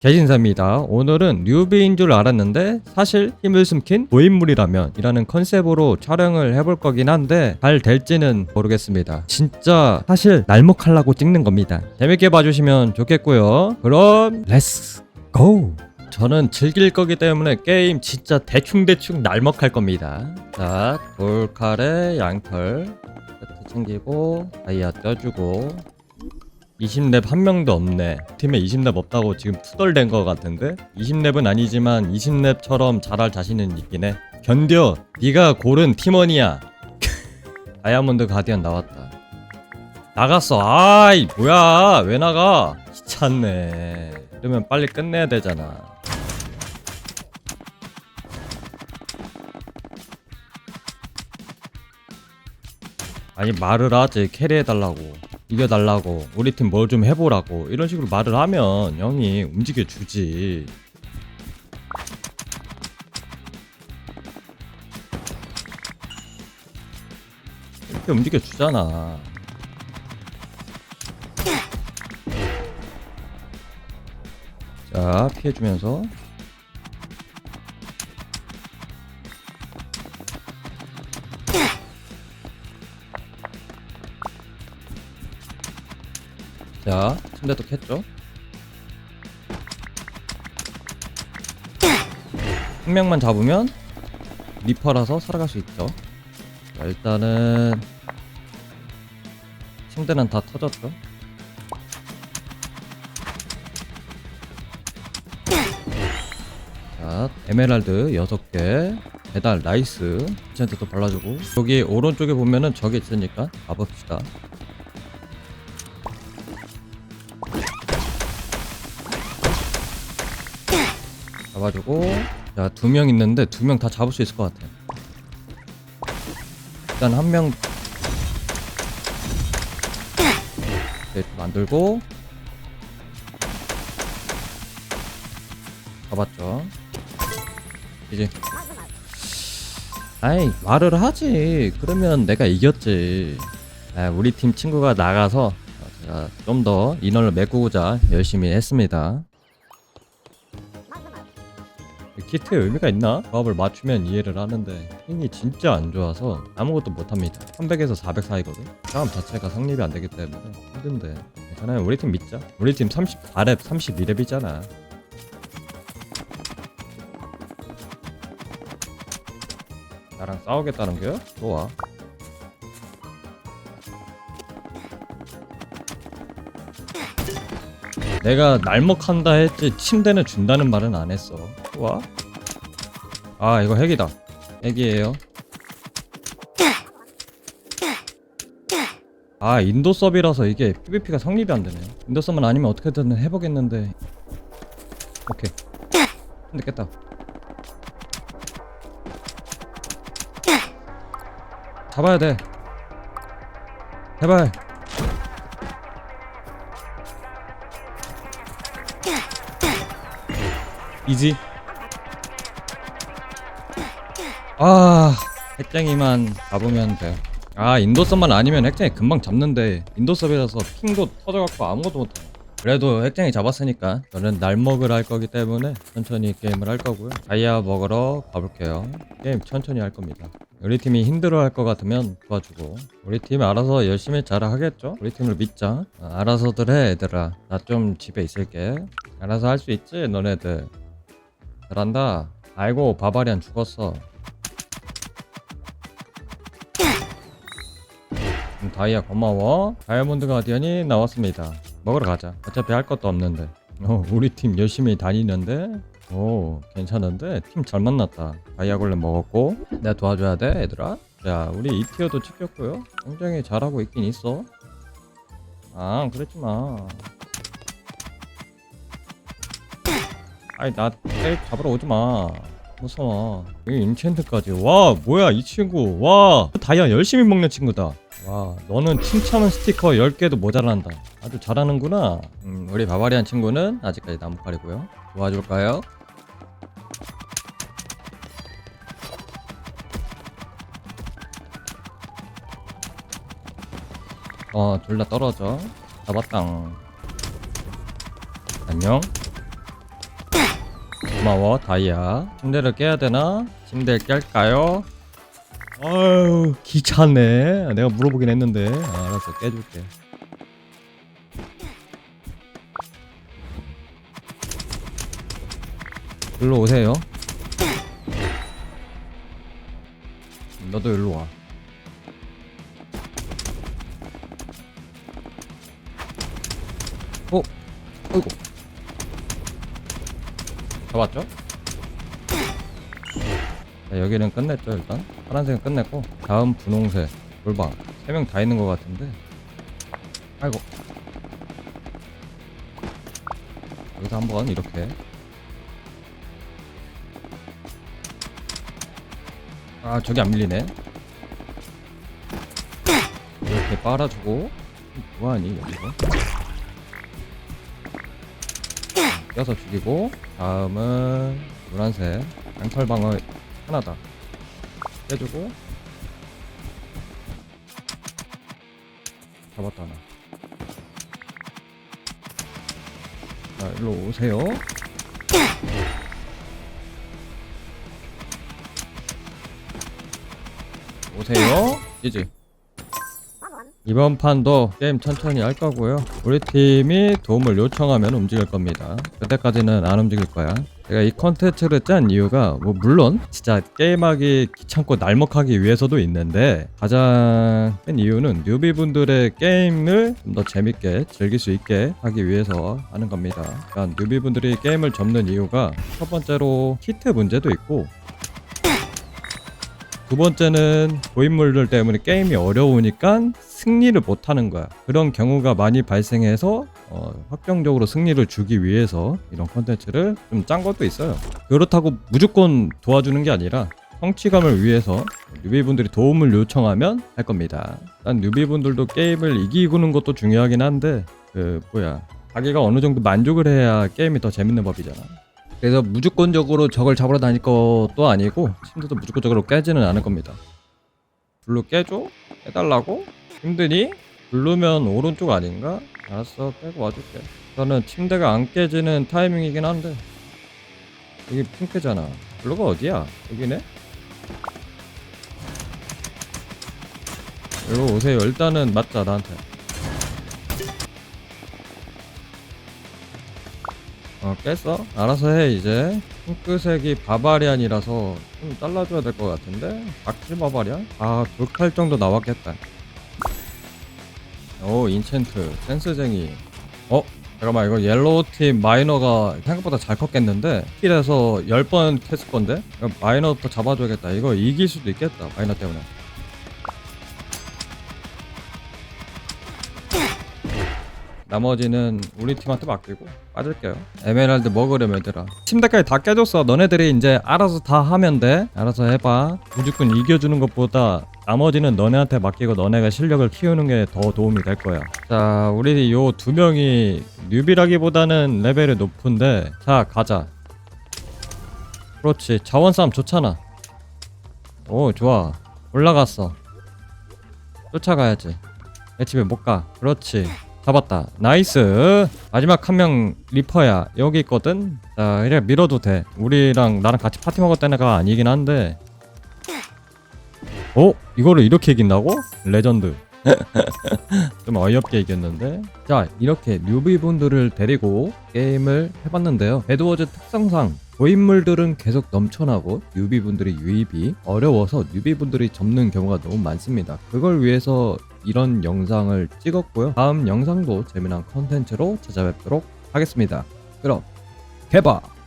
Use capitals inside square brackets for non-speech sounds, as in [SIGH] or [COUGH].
개신사입니다. 오늘은 뉴비인 줄 알았는데 사실 힘을 숨긴 고인물이라면 이라는 컨셉으로 촬영을 해볼 거긴 한데 잘 될지는 모르겠습니다. 진짜 사실 날먹하려고 찍는 겁니다. 재밌게 봐주시면 좋겠고요. 그럼 렛츠 고! 저는 즐길 거기 때문에 게임 진짜 대충대충 날먹할 겁니다. 자, 돌칼에 양털 세트 챙기고 다이아 떼주고 20렙 한 명도 없네. 팀에 20렙 없다고 지금 투덜댄 것 같은데? 20렙은 아니지만 20렙처럼 잘할 자신은 있긴 해. 견뎌. 네가 고른 팀원이야. [LAUGHS] 다이아몬드 가디언 나왔다. 나갔어. 아이 뭐야? 왜 나가? 귀찮네. 그러면 빨리 끝내야 되잖아. 아니 말을 하지 캐리해달라고 이겨달라고 우리 팀 뭘 좀 해보라고 이런 식으로 말을 하면 형이 움직여주지. 이렇게 움직여주잖아. 자 피해주면서 자, 침대도 캤죠? 한 명만 잡으면 리퍼라서 살아갈 수 있죠. 자, 일단은 침대는 다 터졌죠. 자, 에메랄드 6개, 배달 나이스, 이천트도 발라주고 여기 오른쪽에 보면은 적이 있으니까 가봅시다. 잡아주고 자 두 명 있는데 두 명 다 잡을 수 있을 것 같아 일단 한명. 네, 만들고. 잡았죠. 이제. 아이 말을 하지. 그러면 내가 이겼지. 아, 우리 팀 친구가 나가서 제가 좀 더 인원을 메꾸고자 열심히 했습니다 키트에 의미가 있나? 조합을 맞추면 이해를 하는데 힘이 진짜 안 좋아서 아무것도 못합니다. 300에서 400 사이거든? 싸움 자체가 성립이 안 되기 때문에 힘든데. 괜찮아요. 우리 팀 믿자. 우리 팀 34렙 32렙이잖아. 나랑 싸우겠다는 거야? 좋아. 내가 날먹한다 했지 침대는 준다는 말은 안 했어 좋아 아 이거 핵이다. 핵이에요. 아 인도 서비라서 이게 PVP가 성립이 안 되네. 인도 서만 아니면 어떻게든 해보겠는데. 오케이. 근데 깼다. 잡아야 돼. 제발 이지 아 핵쟁이만 잡으면 돼 아 인도섭만 아니면 핵쟁이 금방 잡는데 인도섭이라서 핑도 터져갖고 아무것도 못해 그래도 핵쟁이 잡았으니까 저는 날먹을 할 거기 때문에 천천히 게임을 할 거고요. 다이아 먹으러 가볼게요. 게임 천천히 할 겁니다. 우리 팀이 힘들어 할 것 같으면 도와주고. 우리 팀 알아서 열심히 잘 하겠죠? 우리 팀을 믿자. 아, 알아서들 해 얘들아. 나 좀 집에 있을게. 알아서 할 수 있지 너네들. 잘한다. 아이고 바바리안 죽었어 다이아 고마워. 다이아몬드 가디언이 나왔습니다. 먹으러 가자. 어차피 할 것도 없는데. 어, 우리 팀 열심히 다니는데? 오 괜찮은데? 팀 잘 만났다. 다이아 골렘 먹었고. 내가 도와줘야 돼 얘들아. 자 우리 이티어도 찍혔고요. 굉장히 잘하고 있긴 있어. 아 그랬지마. 아니 나때 잡으러 오지마. 무서워. 여기 인챈트까지. 와 뭐야 이 친구. 와 다이아 열심히 먹는 친구다 와 너는 칭찬은 스티커 10개도 모자란다. 아주 잘하는구나. 음, 우리 바바리안 친구는 아직까지 나무칼이고요. 도와줄까요? 어 둘 다 떨어져. 잡았당 안녕. 고마워 다이아. 침대를 깨야 되나? 침대 깰까요? 아유 귀찮네. 내가 물어보긴 했는데. 아, 알았어 깨줄게. 일로 오세요. 너도 일로 와. 어? 어이구 잡았죠? 자, 여기는 끝냈죠 일단. 파란색은 끝냈고 다음 분홍색 돌방 3명 다 있는 것 같은데. 아이고. 여기서 한번 이렇게. 아 저기 안 밀리네. 이렇게 빨아주고. 뭐하니 여기서 껴서 죽이고 다음은 노란색. 양털방어 하나다. 빼주고. 잡았다 하나. 자 일로 오세요. 오세요. 이지 이번 판도 게임 천천히 할 거고요. 우리 팀이 도움을 요청하면 움직일 겁니다. 그때까지는 안 움직일 거야. 제가 이 컨텐츠를 짠 이유가 뭐 물론 진짜 게임하기 귀찮고 날먹하기 위해서도 있는데 가장 큰 이유는 뉴비분들의 게임을 좀 더 재밌게 즐길 수 있게 하기 위해서 하는 겁니다. 그러니까 뉴비분들이 게임을 접는 이유가 첫 번째로 히트 문제도 있고 두 번째는 고인물들 때문에 게임이 어려우니까 승리를 못하는 거야. 그런 경우가 많이 발생해서 어, 확정적으로 승리를 주기 위해서 이런 컨텐츠를 좀 짠 것도 있어요. 그렇다고 무조건 도와주는 게 아니라 성취감을 위해서 뉴비분들이 도움을 요청하면 할 겁니다. 난 뉴비분들도 게임을 이기고는 것도 중요하긴 한데 그 뭐야 자기가 어느 정도 만족을 해야 게임이 더 재밌는 법이잖아. 그래서 무조건적으로 적을 잡으러 다닐 것도 아니고 침대도 무조건적으로 깨지는 않을 겁니다. 블루 깨줘? 깨달라고? 힘드니? 블루면 오른쪽 아닌가? 알았어 빼고 와줄게. 저는 침대가 안 깨지는 타이밍이긴 한데 여기 핑크잖아. 블루가 어디야? 여기네? 이거 오세요. 일단은 맞자 나한테. 어 깼어? 알아서 해 이제 핑크색이 바바리안이라서 좀 잘라줘야 될 것 같은데 악질 바바리안? 아 불칼 정도 나왔겠다 오 인챈트 센스쟁이. 어? 잠깐만 이거 옐로우팀 마이너가 생각보다 잘 컸겠는데? 킬에서 10번 캤을 건데? 마이너부터 잡아줘야겠다. 이거 이길 수도 있겠다 마이너 때문에 나머지는 우리 팀한테 맡기고 빠질게요. 에메랄드 먹으려면 얘들아. 침대까지 다 깨줬어. 너네들이 이제 알아서 다 하면 돼. 알아서 해봐. 무조건 이겨주는 것보다 나머지는 너네한테 맡기고 너네가 실력을 키우는 게 더 도움이 될 거야. 자, 우리 요 두 명이 뉴비라기보다는 레벨이 높은데 자, 가자. 그렇지. 자원 싸움 좋잖아. 오, 좋아. 올라갔어. 쫓아가야지. 내 집에 못 가. 그렇지. 잡았다. 나이스. 마지막 한 명 리퍼야. 여기 있거든. 자, 이래 밀어도 돼. 우리랑 나랑 같이 파티 먹었던 애가 아니긴 한데. 어? 이거를 이렇게 이긴다고? 레전드. [LAUGHS] 좀 어이없게 이겼는데. 자, 이렇게 뉴비 분들을 데리고 게임을 해봤는데요. 배드워즈 특성상 고인물들은 계속 넘쳐나고 뉴비분들이 유입이 어려워서 뉴비분들이 접는 경우가 너무 많습니다. 그걸 위해서 이런 영상을 찍었고요. 다음 영상도 재미난 컨텐츠로 찾아뵙도록 하겠습니다. 그럼 개바!